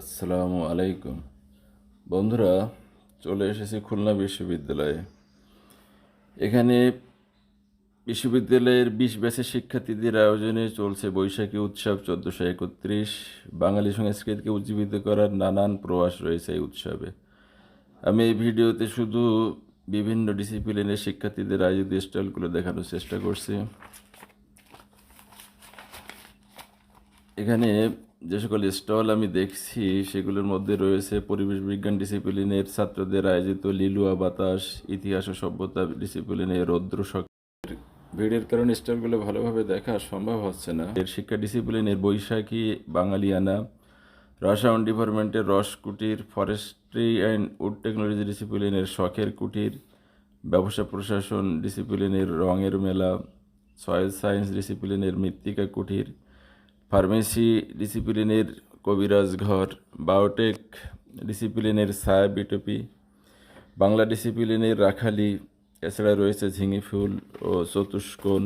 আসসালামু আলাইকুম। বন্ধুরা, চলে এসেছি খুলনা বিশ্ববিদ্যালয়ে। এখানে বিশ্ববিদ্যালয়ের বিশ ব্যাচের শিক্ষার্থীদের আয়োজনে চলছে বৈশাখী উৎসব চোদ্দোশো একত্রিশ। বাঙালি সংস্কৃতিকে উজ্জীবিত করার নানান প্রয়াস রয়েছে এই উৎসবে। আমি এই ভিডিওতে শুধু বিভিন্ন ডিসিপ্লিনের শিক্ষার্থীদের আয়োজিত স্টলগুলো দেখানোর চেষ্টা করছি। এখানে যে সকল স্টল আমি দেখছি, সেগুলোর মধ্যে রয়েছে পরিবেশ বিজ্ঞান ডিসিপ্লিনের ছাত্রদের আয়োজিত লিলুয়া বাতাস, ইতিহাস ও সভ্যতা ডিসিপ্লিনের রৌদ্র শক- ভিড়ের কারণে স্টলগুলো ভালোভাবে দেখা সম্ভব হচ্ছে না। এর শিক্ষা ডিসিপ্লিনের বৈশাখী বাঙালিয়ানা, রসায়ন ডিপার্টমেন্টের রস কুটির ফরেস্ট্রি অ্যান্ড উড টেকনোলজি ডিসিপ্লিনের শখের কুটির, ব্যবসা প্রশাসন ডিসিপ্লিনের রঙের মেলা সয়েল সায়েন্স ডিসিপ্লিনের মৃত্তিকা কুটির ফার্মেসি ডিসিপ্লিনের কবিরাজ ঘর, বায়োটেক ডিসিপ্লিনের ছায়া বিটপি, বাংলা ডিসিপ্লিনের রাখালি, এছাড়া রয়েছে ঝিঙে ফুল ও চতুষ্কোণ।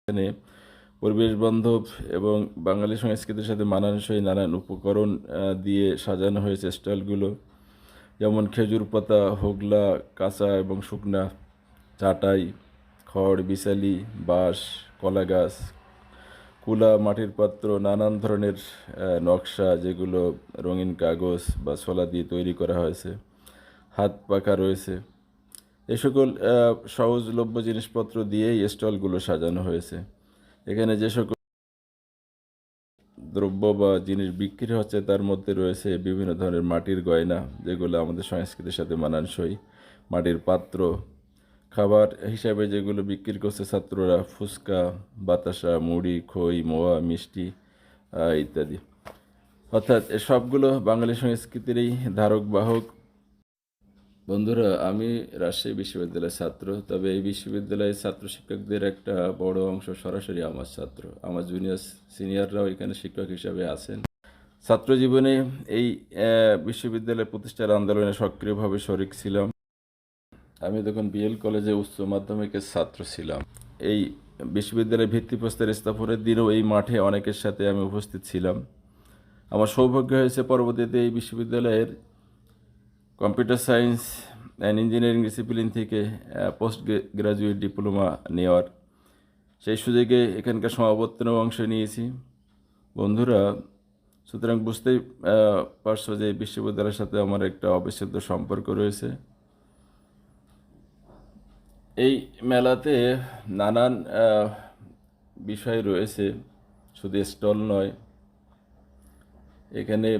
এখানে পরিবেশ বান্ধব এবং বাঙালি সংস্কৃতির সাথে মানানসই নানান উপকরণ দিয়ে সাজানো হয়েছে স্টলগুলো, যেমন খেজুর পাতা, হোগলা, কাঁচা এবং শুকনা চাটাই। খড়, বিশালি, বাঁশ, কলা গাছ, কুলা, মাটির পাত্র, নানান ধরনের নকশা যেগুলো রঙিন কাগজ বা ছোলা দিয়ে তৈরি করা হয়েছে। হাত পাখা রয়েছে। এ সকল সহজলভ্য জিনিসপত্র দিয়েই স্টলগুলো সাজানো হয়েছে। এখানে যে সকল দ্রব্য বা জিনিস বিক্রি হচ্ছে, তার মধ্যে রয়েছে বিভিন্ন ধরনের মাটির গয়না, যেগুলো আমাদের সংস্কৃতির সাথে মানানসই। মাটির পাত্র খাবার হিসাবে যেগুলো বিক্রি করছে ছাত্ররা, ফুচকা, বাতাসা, মুড়ি, খই, মোয়া, মিষ্টি ইত্যাদি। অর্থাৎ সবগুলো বাঙালি সংস্কৃতিরই ধারক বাহক। বন্ধুরা, আমি রাজশাহী বিশ্ববিদ্যালয়ের ছাত্র, তবে এই বিশ্ববিদ্যালয়ের ছাত্র শিক্ষকদের একটা বড় অংশ সরাসরি আমার ছাত্র। আমার জুনিয়র সিনিয়ররাও এখানে শিক্ষক হিসাবে আছেন। ছাত্র জীবনে এই বিশ্ববিদ্যালয় প্রতিষ্ঠার আন্দোলনে সক্রিয়ভাবে শরিক ছিলাম। আমি তখন বিএল কলেজে উচ্চ মাধ্যমিকের ছাত্র ছিলাম। এই বিশ্ববিদ্যালয়ের ভিত্তিপ্রস্তর স্থাপনের দিনও এই মাঠে অনেকের সাথে আমি উপস্থিত ছিলাম। আমার সৌভাগ্য হয়েছে, পরবর্তীতে এই বিশ্ববিদ্যালয়ের computer science and engineering discipline থেকে পোস্ট গ্রাজুয়েট ডিপ্লোমা নেওয়ার সেই সুযোগে এখানকার সমাবর্তনেও অংশ নিয়েছি। বন্ধুরা, সুতরাং বুঝতেই পারছ যে বিশ্ববিদ্যালয়ের সাথে আমার একটা অবিচ্ছেদ্য সম্পর্ক রয়েছে। এই মেলাতে নানান বিষয় রয়েছে। শুধু স্টল নয়, এখানে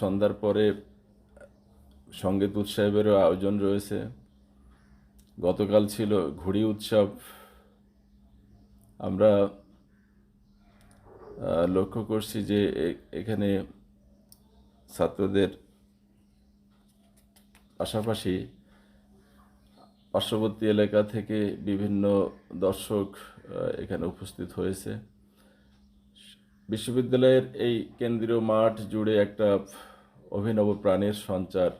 সন্ধ্যার পরে সংগীত উৎসবেরও আয়োজন রয়েছে। গতকাল ছিল ঘুড়ি উৎসব। আমরা লক্ষ্য করছি যে এখানে ছাত্রদের পাশাপাশি পার্শ্ববর্তী এলাকা থেকে বিভিন্ন দর্শক এখানে উপস্থিত হয়েছে। বিশ্ববিদ্যালয়ের এই কেন্দ্রীয় মাঠ জুড়ে একটা অভিনব প্রাণের সঞ্চার।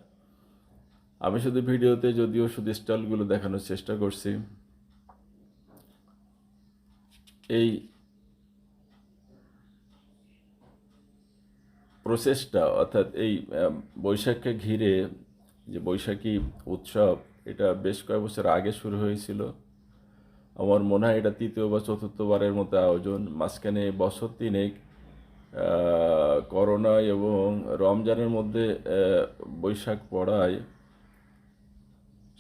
আমি শুধু ভিডিওতে যদিও শুধু স্টলগুলো দেখানোর চেষ্টা করছি। এই প্রসেসটা অর্থাৎ এই বৈশাখকে ঘিরে যে বৈশাখী উৎসব এটা বেশ কয়েক বছর আগে শুরু হয়েছিল। আমার মনে হয় এটা তৃতীয় বা চতুর্থবারের মতো আয়োজন। মাঝখানে বছর তিনেক করোনা এবং রমজানের মধ্যে বৈশাখ পড়ায়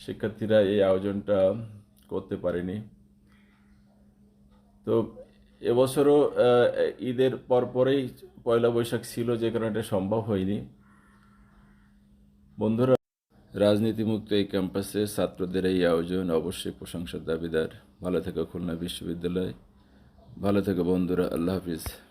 শিক্ষার্থীরা এই আয়োজনটা করতে পারেনি। তো এবছরও ঈদের পরপরেই পয়লা বৈশাখ ছিল যে কারণে এটা সম্ভব হয়নি। বন্ধুরা রাজনীতিমুক্ত এই ক্যাম্পাসে ছাত্রদের এই আয়োজন, অবশ্যই প্রশংসার দাবিদার। ভালো থেকো খুলনা বিশ্ববিদ্যালয়। ভালো থেকো বন্ধুরা, আল্লাহ হাফিজ।